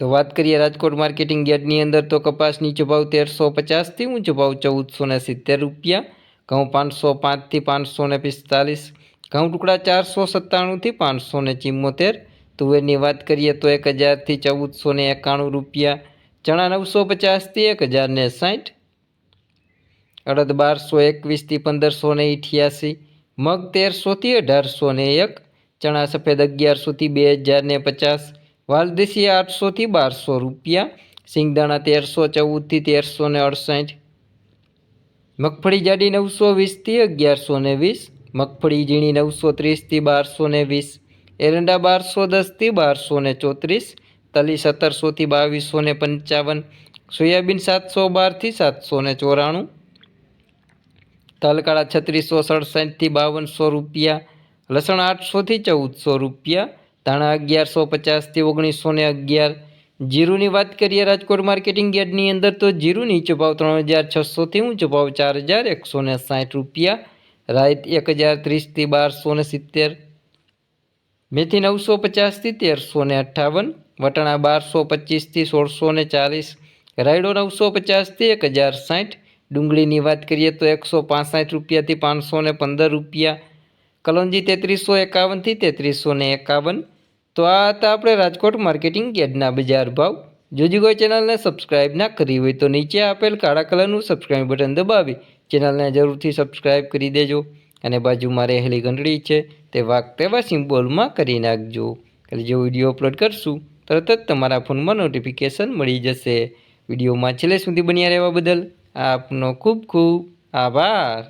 તો વાત કરીએ રાજકોટ માર્કેટિંગ યાર્ડની અંદર તો કપાસ નીચો ભાવ તેરસો પચાસથી ઊંચો ભાવ ચૌદસો ને સિત્તેર રૂપિયા, ઘઉં પાંચસો પાંચથી પાંચસો ને પિસ્તાલીસ, ઘઉં ટુકડા ચારસો સત્તાણુંથી પાંચસો ને ચિમ્મોતેર, તુવેરની વાત કરીએ તો એક હજારથી ચૌદસો ને એકાણું રૂપિયા, ચણા નવસો પચાસથી એક હજાર ને સાઠ અડદ બારસો એકવીસથી પંદરસો ને અઠ્યાસી મગ તેરસોથી અઢારસો ને એક, ચણા સફેદ અગિયારસોથી બે હજાર ને પચાસ વાલદેશી આઠસોથી બારસો રૂપિયા, સિંગદાણા તેરસો, ચૌદથી તેરસો ને અડસઠ. મગફળી જાડી નવસો વીસથી અગિયારસો ને વીસ. મગફળી ઝીણી નવસો ત્રીસથી બારસો ને વીસ. એરંડા બારસો દસથી બારસો ને ચોત્રીસ. તલી સત્તરસોથી બાવીસો ને પંચાવન. સોયાબીન સાતસો બારથી સાતસો ને ચોરાણું. તલકાળા છત્રીસો સડસઠથી બાવનસો રૂપિયા. લસણ આઠસોથી ચૌદસો રૂપિયા. ધાણા અગિયારસો પચાસથી ઓગણીસો ને અગિયાર. જીરુની વાત કરીએ રાજકોટ માર્કેટિંગ યાર્ડની અંદર તો જીરુ નીચો ભાવ ત્રણ હજાર છસોથી ઊંચો ભાવ ચાર હજાર એકસો ને સાઠ રૂપિયા. રાઈત એક હજાર ત્રીસથી બારસો ને સિત્તેર. મેથી નવસો પચાસથી તેરસો ને અઠ્ઠાવન. વટાણા બારસો પચીસથી સોળસો ને ચાલીસ. રાયડો નવસો પચાસથી એક હજાર સાઠ. ડુંગળીની વાત કરીએ તો એકસો પાંસઠ રૂપિયાથી પાંચસો ને પંદર રૂપિયા. કલોંજી તેત્રીસો એકાવનથી તેત્રીસો ને એકાવન. તો આ હતા આપણે રાજકોટ માર્કેટિંગ યાર્ડના બજાર ભાવ. જો કોઈ ચેનલને સબસ્ક્રાઇબ ના કરી હોય તો નીચે આપેલ કાળા કલરનું સબસ્ક્રાઇબ બટન દબાવી ચેનલને જરૂરથી સબસ્ક્રાઇબ કરી દેજો. અને બાજુમાં રહેલી ઘંટડી છે તે વાક તેવા સિમ્બોલમાં કરી નાખજો. એટલે જો વીડિયો અપલોડ કરશું, તરત જ તમારા ફોનમાં નોટિફિકેશન મળી જશે. વિડીયોમાં છેલ્લે સુધી બન્યા રહેવા બદલ આપનો ખૂબ ખૂબ આભાર.